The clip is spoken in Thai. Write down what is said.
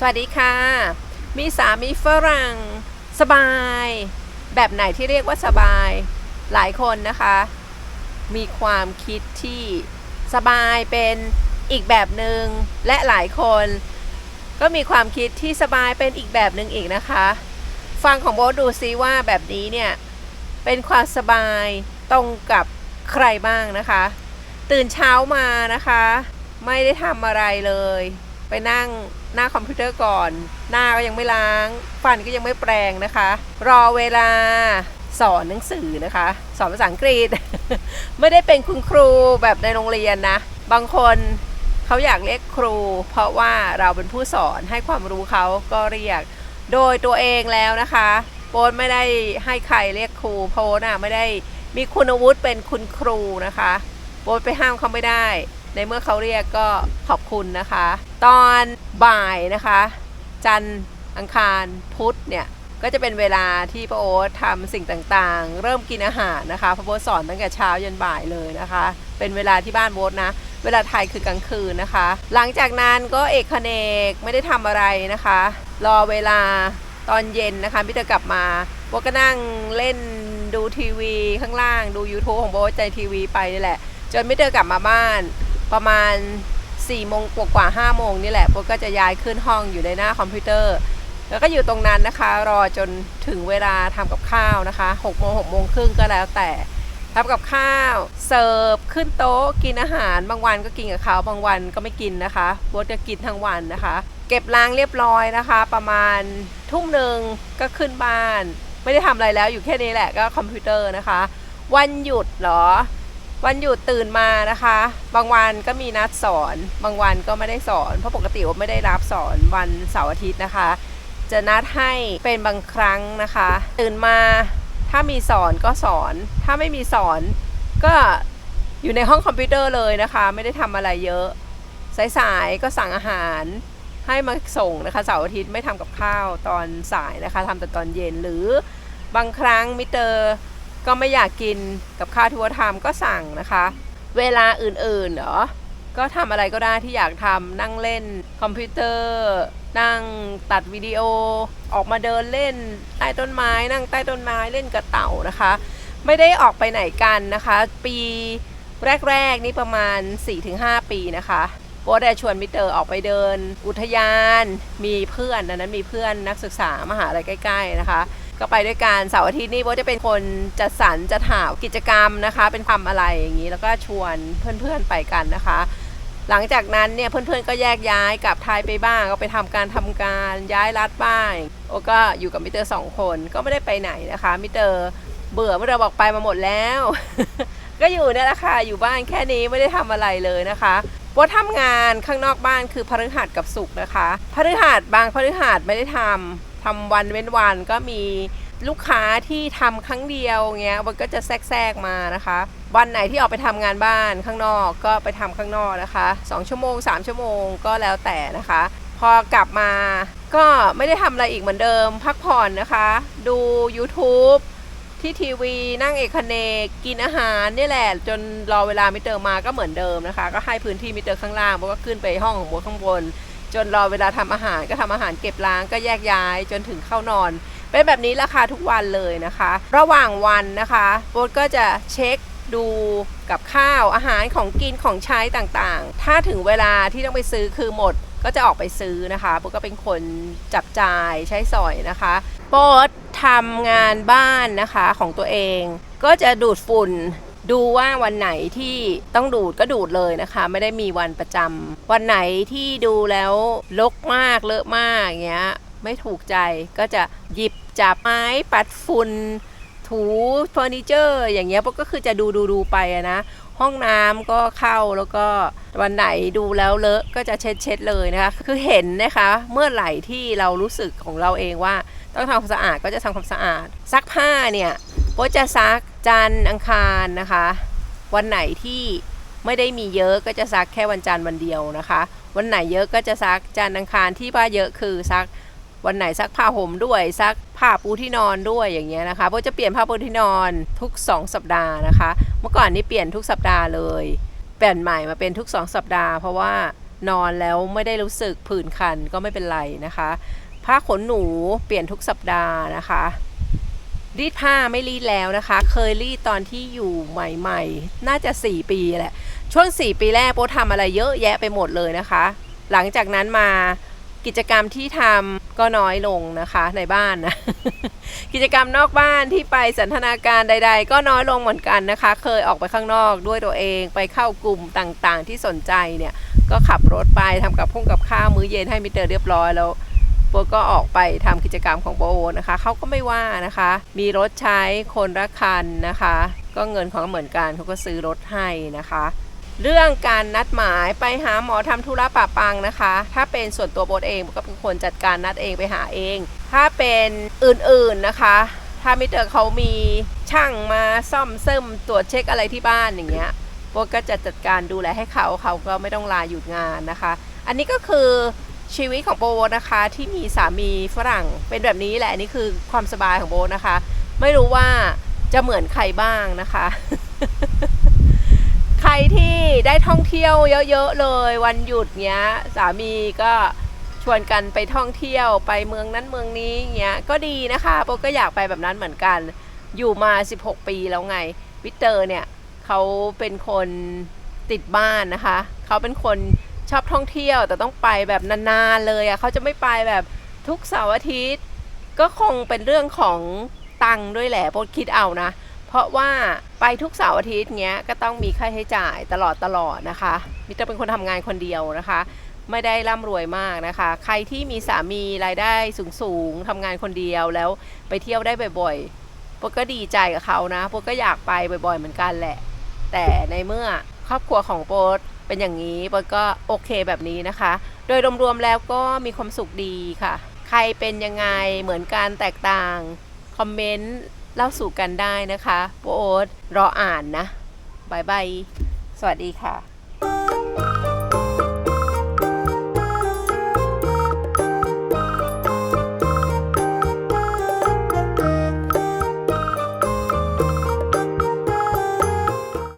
สวัสดีค่ะ มีสามีฝรั่ง สบาย แบบไหนที่เรียกว่าสบาย หลายคนนะคะ มีความคิดที่สบายเป็นอีกแบบหนึง่งและหลายคน ก็มีความคิดที่สบายเป็นอีกแบบหนึ่งอีกนะคะ ฟังของโบดูซิว่าแบบนี้เนี่ย เป็นความสบายตรงกับใครบ้างนะคะ ตื่นเช้ามานะคะ ไม่ได้ทำอะไรเลย ไปนั่งหน้าคอมพิวเตอร์ก่อน หน้าก็ยังไม่ล้าง ฟันก็ยังไม่แปรงนะคะ รอเวลาสอนหนังสือนะคะ สอนภาษาอังกฤษ ไม่ได้เป็นคุณครูแบบในโรงเรียนนะ บางคนเขาอยากเรียกครู เพราะว่าเราเป็นผู้สอนให้ความรู้เขาก็เรียก โดยตัวเองแล้วนะคะโปนไม่ได้ให้ใครเรียกครูโพสน่ะไม่ได้มีคุณวุฒิเป็นคุณครูนะคะโปนไปห้ามเขาไม่ได้ ในเมื่อเขาเรียกก็ขอบคุณนะคะ ตอนบ่ายนะคะ จันทร์อังคารพุธเนี่ยก็จะเป็นเวลาที่ป้าโอ๊ตทำสิ่งต่างๆ เริ่มกินอาหารนะคะพระโบ๊ทสอนตั้งแต่เช้ายันบ่ายเลยนะคะ เป็นเวลาที่บ้านโบ๊ทนะ เวลาไทยคือกลางคืนนะคะ หลังจากนั้นก็เอกคเนกไม่ได้ทำอะไรนะคะ รอเวลาตอนเย็นนะคะพี่จะกลับมาโบ๊ก็นั่งเล่นดูทีวีข้างล่างดู YouTube ของโบ๊ทใจทีวีไปนี่แหละ จนไม่เจอกลับมาบ้าน ประมาณ4ี่โมงกว่าๆห้าโมงนี่แหละโบก็จะย้ายขึ้นห้องอยู่ในหน้าคอมพิวเตอร์ แล้วก็อยู่ตรงนั้นนะคะ รอจนถึงเวลาทำกับข้าวนะคะ6โมง6โมงครึ่งก็แล้วแต่ทำกับข้าวเสิร์ฟขึ้นโต๊ะกินอาหารบางวันก็กินกับเขาบางวันก็ไม่กินนะคะโบจะกินทั้งวันนะคะ เก็บล้างเรียบร้อยนะคะ ประมาณทุ่มหนึ่งก็ขึ้นบ้าน ไม่ได้ทำอะไรแล้วอยู่แค่นี้แหละก็คอมพิวเตอร์นะคะ วันหยุดเหรอ วันหยุดตื่นมานะคะ บางวันก็มีนัดสอน บางวันก็ไม่ได้สอน เพราะปกติว่าไม่ได้รับสอนวันเสาร์อาทิตย์นะคะ จะนัดให้เป็นบางครั้งนะคะ ตื่นมาถ้ามีสอนก็สอน ถ้าไม่มีสอนก็อยู่ในห้องคอมพิวเตอร์เลยนะคะ ไม่ได้ทำอะไรเยอะสายๆก็สั่งอาหารให้มาส่งนะคะเสาร์อาทิตย์ไม่ทำกับข้าวตอนสายนะคะทำแต่ตอนเย็นหรือบางครั้งมิเตอร์ ก็ไม่อยากกินกับข้าวที่ว่าทำก็สั่งนะคะ เวลาอื่นๆเหรอก็ทำอะไรก็ได้ที่อยากทำนั่งเล่นคอมพิวเตอร์ นั่งตัดวิดีโอ ออกมาเดินเล่นใต้ต้นไม้ นั่งใต้ต้นไม้เล่นกระเต่านะคะ ไม่ได้ออกไปไหนกันนะคะ ปีแรกๆนี่ประมาณ 4-5 ปีนะคะโบได้ชวนมิเตอร์ออกไปเดิน อุทยาน มีเพื่อนนนั้นมีเพื่อนนักศึกษามหาลัยใกล้ ๆนะคะ ก็ไปด้วยกันเสาร์อาทิตย์นี่โบจะเป็นคนจัดสรรจัดหากิจกรรมนะคะ เป็นทำอะไรอย่างนี้แล้วก็ชวนเพื่อนๆไปกันนะคะ หลังจากนั้นเนี่ยเพื่อนๆก็แยกย้ายกลับไทยไปบ้าง ก็ไปทำการทำการย้ายรัฐบ้างโอก็อยู่กับมิเตอร์สองคนก็ไม่ได้ไปไหนนะคะมิเตอร์เบื่อเมิสเร์บอกไปมาหมดแล้ว ก็อยู่เนี่ยแหละค่ะอยู่บ้านแค่นี้ไม่ได้ทำอะไรเลยนะคะ ว่าทำงานข้างนอกบ้านคือพฤหัสกับศุกร์นะคะพฤหัสบางพฤหัสไม่ได้ทำทำวันเว้นวันก็มีลูกค้าที่ทำครั้งเดียวเงี้ยมันก็จะแทรกๆมานะคะ วันไหนที่ออกไปทำงานบ้านข้างนอกก็ไปทำข้างนอกนะคะ 2 ชั่วโมง 3 ชั่วโมงก็แล้วแต่นะคะ พอกลับมาก็ไม่ได้ทำอะไรอีกเหมือนเดิม พักผ่อนนะคะ ดู YouTube ที่ทีวีนั่งเอกคเนกกินอาหารนี่แหละ จนรอเวลามิเตอร์มาก็เหมือนเดิมนะคะ ก็ให้พื้นที่มิเตอร์ข้างล่างโบก็ขึ้นไปห้องของโบข้างบน จนรอเวลาทำอาหารก็ทำอาหารเก็บล้างก็แยกย้ายจนถึงเข้านอน เป็นแบบนี้ราคาทุกวันเลยนะคะ ระหว่างวันนะคะโบก็จะเช็คดูกับข้าวอาหารของกินของใช้ต่างๆ ถ้าถึงเวลาที่ต้องไปซื้อคือหมดก็จะออกไปซื้อนะคะโบก็เป็นคนจับจ่ายใช้สอยนะคะโบ ทำงานบ้านนะคะของตัวเอง ก็จะดูดฝุ่นดูว่าวันไหนที่ต้องดูดก็ดูดเลยนะคะ ไม่ได้มีวันประจำวันไหนที่ดูแล้วลกมากเลอะมากอย่างเงี้ยไม่ถูกใจก็จะหยิบจับไม้ปัดฝุ่น ถูเฟอร์นิเจอร์อย่างเงี้ยก็คือจะดูดูดูไปอะนะ ห้องน้ำก็เข้าแล้วก็วันไหนดูแล้วเลอะก็จะเช็ดเช็ดเลยนะคะ คือเห็นนะคะ เมื่อไหร่ที่เรารู้สึกของเราเองว่าต้องทำความสะอาดก็จะทำความสะอาด ซักผ้าเนี่ยก็จะซักจันทร์อังคารนะคะ วันไหนที่ไม่ได้มีเยอะก็จะซักแค่วันจันทร์วันเดียวนะคะ วันไหนเยอะก็จะซักจันทร์อังคารที่ผ้าเยอะคือซัก วันไหนซักผ้าห่มด้วยซักผ้าปูที่นอนด้วยอย่างเงี้ยนะคะเพราะจะเปลี่ยนผ้าปูที่นอนทุก 2 สัปดาห์นะคะ เมื่อก่อนนี่เปลี่ยนทุกสัปดาห์เลย เปลี่ยนใหม่มาเป็นทุก 2 สัปดาห์ เพราะว่านอนแล้วไม่ได้รู้สึกผื่นคันก็ไม่เป็นไรนะคะ ผ้าขนหนูเปลี่ยนทุกสัปดาห์นะคะรีดผ้าไม่รีดแล้วนะคะ เคยรีดตอนที่อยู่ใหม่ ๆ น่าจะ 4 ปีแหละ ช่วง 4 ปีแรกโบทำอะไรเยอะแยะไปหมดเลยนะคะ หลังจากนั้นมา กิจกรรมที่ทำก็น้อยลงนะคะในบ้านนะ กิจกรรมนอกบ้านที่ไปสันทนาการใด ๆ ก็น้อยลงเหมือนกันนะคะ เคยออกไปข้างนอกด้วยตัวเองไปเข้ากลุ่มต่างๆ ที่สนใจเนี่ยก็ขับรถไปทำกับพุ่งกับข้าวมื้อเย็นให้มิเตอร์เรียบร้อยแล้วโบก็ออกไปทำกิจกรรมของโบนะคะ เขาก็ไม่ว่านะคะ มีรถใช้คนละคันนะคะ ก็เงินของเหมือนกันเขาก็ซื้อรถให้นะคะ เรื่องการนัดหมายไปหาหมอทำธุระปะปังนะคะ ถ้าเป็นส่วนตัวโบทเองโบก็เป็นคนจัดการนัดเองไปหาเอง ถ้าเป็นอื่นๆนะคะ ถ้ามิเตอร์เขามีช่างมาซ่อมเสริมตรวจเช็คอะไรที่บ้านอย่างเงี้ยโบก็จะจัดการดูแลให้เขาเขาก็ไม่ต้องลาหยุดงานนะคะ อันนี้ก็คือชีวิตของโบนะคะที่มีสามีฝรั่งเป็นแบบนี้แหละนนี่คือความสบายของโบนะคะ ไม่รู้ว่าจะเหมือนใครบ้างนะคะ ที่ได้ท่องเที่ยวเยอะๆเลย วันหยุดเนี้ย สามีก็ชวนกันไปท่องเที่ยวไปเมืองนั้นเมืองนี้เงี้ยก็ดีนะคะโบก็อยากไปแบบนั้นเหมือนกัน อยู่มา 16 ปีแล้วไงวิเตอร์เนี่ยเขาเป็นคนติดบ้านนะคะเขาเป็นคนชอบท่องเที่ยวแต่ต้องไปแบบนานๆเลยอะ่ะเขาจะไม่ไปแบบทุกเสาร์อาทิตย์ ก็คงเป็นเรื่องของตังค์ด้วยแหละโบคิดเอานะ ราะว่าไปทุกเสาร์อาทิตย์เงี้ยก็ต้องมีค่าใช้จ่ายตลอดตลอดนะคะมิเตอร์เป็นคนทำงานคนเดียวนะคะ ไม่ได้ร่ำรวยมากนะคะ ใครที่มีสามีรายได้สูงๆทำงานคนเดียวแล้วไปเที่ยวได้บ่อยๆโบก็ดีใจกับเขานะโบก็อยากไปบ่อยๆเหมือนกันแหละ แต่ในเมื่อครอบครัวของโบทเป็นอย่างนี้โบทก็โอเคแบบนี้นะคะ โดยรวมๆแล้วก็มีความสุขดีค่ะ ใครเป็นยังไงเหมือนกันแตกต่างคอมเมนต์ เล่าสู่กันได้นะคะโบทรออ่านนะบายบายสวัสดีค่ะ